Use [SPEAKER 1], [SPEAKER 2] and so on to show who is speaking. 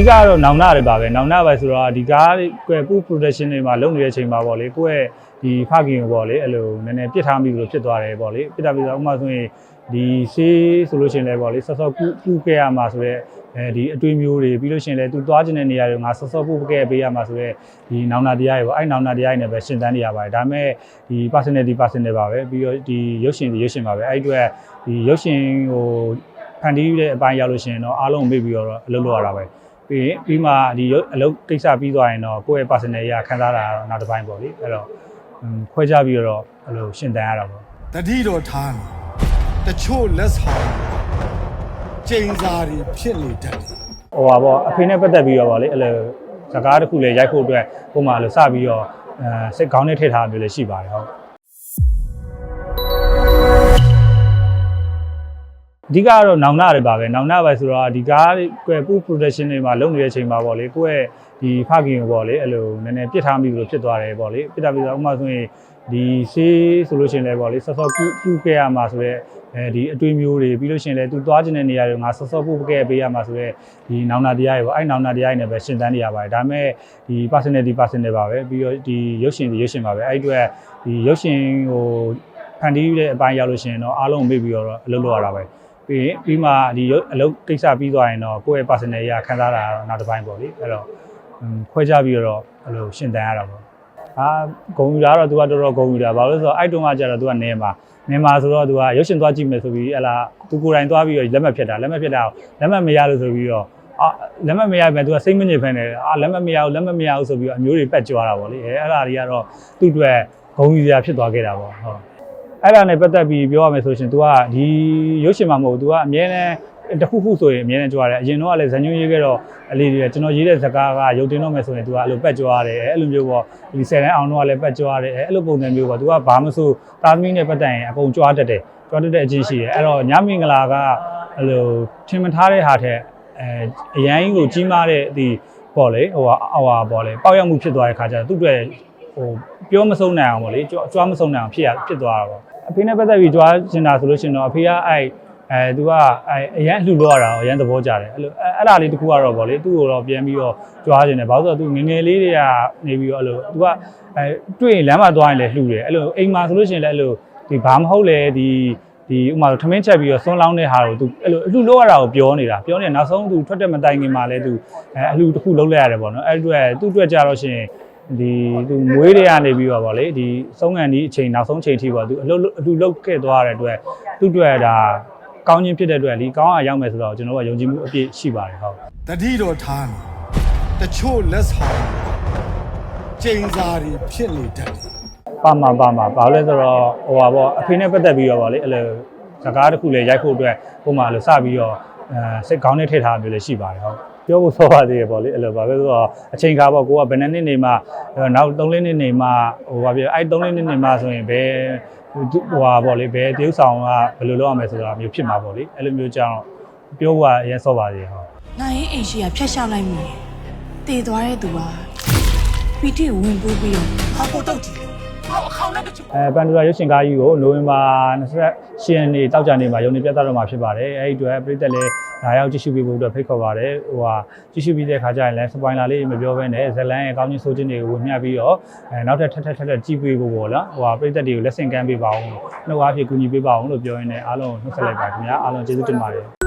[SPEAKER 1] ဓိကကတော့နောင်နာတွေပါပဲနောင်နာပဲဆိုတော့ဒီကားကွယ်ပူ production တွေမှာလုပ်နေတဲ့အချိန်မှာပေါ့လေကိုယ့်ရဲ့ဒီဖခင်ကိုပေါ့လေအဲ့လိုနည်းနည်းပြစ်ထားမိလို့ဖြစ်သွားတယ်ပေါ့လေပြစ်ထားပြီးတော့ဥပမာဆိုရင်ဒီဆေးဆိုလို့ရှိရင်လည်းပေါ့လေဆော့ဆော့ကူကူခဲ့ရမှာဆိုတော့အဲဒီအတွေးမျိုးတွေပြီးလို့ရှိရင်လည်းသူသွားခြင်းတဲ့နေရာတွေငါဆော့ဆော့ပူခဲ့ပေးရမှာဆိုတော့ဒီနောင်နာတရားတွေပေါ့အဲ့နောင်နာတရားတွေနဲ့ပဲရှင်းတန်းနေရပါတယ်ဒါပေမဲ့ဒီ personality personal ပါပဲပြီးတော့ဒီရုပ်ရှင်ဒီရုပ်ရှင်ပါပဲအဲ့ဒီအတွက်ဒီရုပ်ရှင်ဟိုဖန်တီးတဲ့အပိုင်းရောက်လို့ရှိရင်တော့အားလုံးမေ့ပြီးတော့အလုပ်လုပ်ရတာပဲ ပြီးရင်ပြီးမှဒီရုပ်အလုပ်ကိစ္စပြီးသွားရင်တော့ကိုယ့်ရဲ့ personal ရခံစားတာကတော့နောက်တစ်ပိုင်းပေါ့လေအဲ့တော့ဟွန်းခွဲခြားပြီးတော့အဲ့လိုရှင်းတန်ရတာပေါ့
[SPEAKER 2] တတိတော်ထားနေတချို့လက်ဆောင်ကျိန်စာတွေဖြစ်နေတတ်တယ်
[SPEAKER 1] ဟိုပါပေါ့အဖေနဲ့ပတ်သက်ပြီးတော့ပေါ့လေအဲ့လိုစကားတစ်ခုလည်းရိုက်ဖို့အတွက်ပုံမှန်လို့စပြီးတော့အဲစိတ်ကောင်းနဲ့ထည့်ထားမျိုးလည်းရှိပါတယ်ဟုတ် အဓိကကတော့နောင်နာတွေပါပဲနောင်နာပဲဆိုတော့ဒီကားကွယ်ပူ production တွေမှာလုပ်နေတဲ့အချိန်မှာပေါ့လေကိုယ့်ရဲ့ဒီဖခင်ကိုပေါ့လေအဲ့လိုနည်းနည်းပြစ်ထားမိလို့ဖြစ်သွားတယ်ပေါ့လေပြစ်ထားပြီးတော့ဥပမာဆိုရင်ဒီဆေးဆိုလို့ရှိရင်လည်းပေါ့လေဆော့ဆော့ကူကူခဲ့ရမှာဆိုတော့အဲဒီအတွေးမျိုးတွေပြီးလို့ရှိရင်လည်းသူသွားခြင်းတဲ့နေရာတွေငါဆော့ဆော့ပူခဲ့ပေးရမှာဆိုတော့ဒီနောင်နာတရားတွေပေါ့အဲ့နောင်နာတရားတွေနဲ့ပဲရှင်းတန်းနေရပါတယ်ဒါပေမဲ့ဒီ personality personal ပါပဲပြီးတော့ဒီရုပ်ရှင်ဒီရုပ်ရှင်ပါပဲအဲ့ဒီအတွက်ဒီရုပ်ရှင်ဟိုဖန်တီးတဲ့အပိုင်းရောက်လို့ရှိရင်တော့အားလုံးမေ့ပြီးတော့အလုပ်လုပ်ရတာပဲ ပြီးရင်ပြီးမှဒီရုပ်အလုပ်ကိစ္စပြီးသွားရင်တော့ကိုယ့်ရဲ့ personal ရခံစားတာကတော့နောက်တစ်ပိုင်းပေါ့လေအဲ့တော့ဟွန်းခွဲခြားပြီးတော့အဲ့လိုရှင်းတန်ရတာပေါ့အာဂုံယူတာတော့ तू ကတော်တော်ဂုံယူတာဘာလို့လဲဆိုတော့အဲ့တုန်းကကျတော့ तू ကနေမှာနေမှာဆိုတော့ तू ကရုပ်ရှင်သွားကြည့်မယ်ဆိုပြီးအဲ့လား तू ကိုယ်တိုင်သွားပြီးတော့လက်မှတ်ဖြတ်တာလက်မှတ်ဖြတ်တာလက်မှတ်မရလို့ဆိုပြီးတော့အာလက်မှတ်မရပဲ तू ကစိတ်မညစ်ဖ ೇನೆ အာလက်မှတ်မရဘူးလက်မှတ်မရဘူးဆိုပြီးတော့အမျိုးတွေပက်ကြွားတာပေါ့လေအဲအဲ့ဒါတွေကတော့သူ့အတွက်ဂုံယူစရာဖြစ်သွားခဲ့တာပေါ့ဟုတ် အဲ့ဒါနဲ့ပတ်သက်ပြီးပြောရမယ်ဆိုရှင် तू ကဒီရုပ်ရှင်မှာမဟုတ်ဘူး तू ကအမြဲတမ်းတစ်ခုခုဆိုရင်အမြဲတမ်းကြွားတယ်အရင်တော့ကလည်းဇန်ညွှန်းရေးခဲ့တော့အလေးတွေကျွန်တော်ရေးတဲ့ဇာတ်ကားကရုပ်တင်တော့မယ်ဆိုရင် तू ကအဲ့လိုပက်ကြွားတယ်အဲ့လိုမျိုးပေါ့ဒီဆယ်တန်းအောင်တော့ကလည်းပက်ကြွားတယ်အဲ့လိုပုံစံမျိုးပေါ့ तू ကဘာမှမဆိုတာသမီနဲ့ပတ်သက်ရင်အကုန်ကြွားတတ်တယ်ကြွားတတ်တဲ့အချင်းရှိတယ်အဲ့တော့ညမင်္ဂလာကအဲ့လိုထင်မထားတဲ့ဟာထက်အဲအရန်ကြီးကိုကြီးမားတဲ့ဒီပေါ့လေဟိုဟာဟိုဟာပေါ့လေပေါက်ရောက်မှုဖြစ်သွားတဲ့ခါကျတော့သူ့အတွက် ဟိုပြောမဆုံးနိုင်အောင်ပေါ့လေကြွကြွားမဆုံးနိုင်အောင်ဖြစ်ရဖြစ်သွားတာပေါ့ အဖေနဲ့ပတ်သက်ပြီးကြွားကျင်တာဆိုလို့ရှိရင်တော့အဖေကအဲ့အဲသူကအဲအရန်အလှူလို့ရတာအရန်သဘောကျတယ်အဲ့လိုအဲ့အဲ့ဒါလေးတခုကတော့ပေါ့လေသူ့ကိုတော့ပြန်ပြီးတော့ကြွားကျင်တယ်ဘာလို့ဆိုတော့သူငယ်ငယ်လေးတွေကနေပြီးတော့အဲ့လိုသူကအဲတွေ့ရင်လမ်းမှာသွားရင်လည်းလှူတယ်အဲ့လိုအိမ်မှာဆိုလို့ရှိရင်လည်းအဲ့လိုဒီဘာမဟုတ်လေဒီဒီဥမာထမင်းချက်ပြီးတော့ဆွန်းလောင်းတဲ့ဟာကိုသူအဲ့လိုအလှလို့ရတာကိုပြောနေတာပြောနေနောက်ဆုံးသူထွက်တဲ့မတိုင်ခင်မှာလဲသူအဲအလှတစ်ခုလုံးလိုက်ရတယ်ပေါ့နော်အဲ့ဒီအတွက်သူ့အတွက်ကြတော့ရှင် ဒီသူမွေးတွေကနေပြီးတော့ဗောလေဒီဆုံးငံဒီအချိန်နောက်ဆုံးချိန်ထိပေါ့သူအလုပ်အတူလုပ်ခဲ့သွားတဲ့အတွက်သူ့အတွက်ဒါကောင်းခြင်းဖြစ်တဲ့အတွက်ဒီကောင်းအောင်ရောက်မယ်ဆိုတော့ကျွန်တော်ကယုံကြည်မှုအပြည့်ရှိပါတယ်ဟုတ်
[SPEAKER 2] တတိတော်ထားနေတချို့လက်ဆောင်ကျိန်စာတွေဖြစ်နေတတ်တယ်
[SPEAKER 1] ပါမှာပါမှာဘာလို့လဲဆိုတော့ဟိုပါဗောအဖေနဲ့ပတ်သက်ပြီးတော့ဗောလေအဲ့လိုစကားတစ်ခုလည်းရိုက်ဖို့အတွက်ပုံမှန်လို့စပြီးတော့အဲစိတ်ကောင်းနဲ့ထည့်ထားမျိုးလည်းရှိပါတယ်ဟုတ် ပြောဖို့စောပါသေးရပေါ့လေအဲ့လိုပါပဲဆိုတော့အချိန်ခါပေါ့ကိုကဘယ်နှစ်နှစ်နေမှနောက်3လနှစ်နေမှဟိုပါပြအဲ့3လနှစ်နေမှဆိုရင်ဘယ်ဟိုဟာပေါ့လေဘယ်တရုပ်ဆောင်ကဘယ်လိုလုပ်ရမလဲဆိုတာမျိုးဖြစ်မှာပေါ့လေအဲ့လိုမျိုးကြောင့်ပြောဖို့ကအရင်ဆော့ပါသေးဟုတ်။
[SPEAKER 3] နိုင်ရင်အိမ်ရှိကဖျက်ရှောက်လိုက်မိတယ်။တည်သွားတဲ့သူက ပီတိဝင်ပိုးပြီးတော့
[SPEAKER 2] ဟာကိုတောက်ကြည့်
[SPEAKER 1] အဲပန်ဒူရာရုပ်ရှင်ကားကြီးကိုနိုဝင်ဘာ28ရက်နေ့တောက်ကြနေ့မှာရုံနေပြသတော့မှာဖြစ်ပါတယ်အဲ့ဒီအတွက်ပြည်သက်လည်းလာရောက်ကြည့်ရှုပေးဖို့အတွက်ဖိတ်ခေါ်ပါတယ်ဟိုဟာကြည့်ရှုပြီးတဲ့ခါကျရင်လည်းစပွိုင်လာလေးမပြောဘဲနဲ့ဇလန်ရဲ့ကောင်းချင်းဆိုးချင်းတွေကိုဝင်မျှပြီးတော့အဲနောက်ထပ်ထပ်ထပ်ထပ်ထပ်ကြည့်ပေးဖို့ပေါ့လားဟိုဟာပြည်သက်တွေကိုလက်ဆင့်ကမ်းပေးပါအောင်လို့နှုတ်အားဖြင့်ကူညီပေးပါအောင်လို့ပြောရင်းနဲ့အားလုံးနှုတ်ဆက်လိုက်ပါခင်ဗျာအားလုံးကျေးဇူးတင်ပါတယ်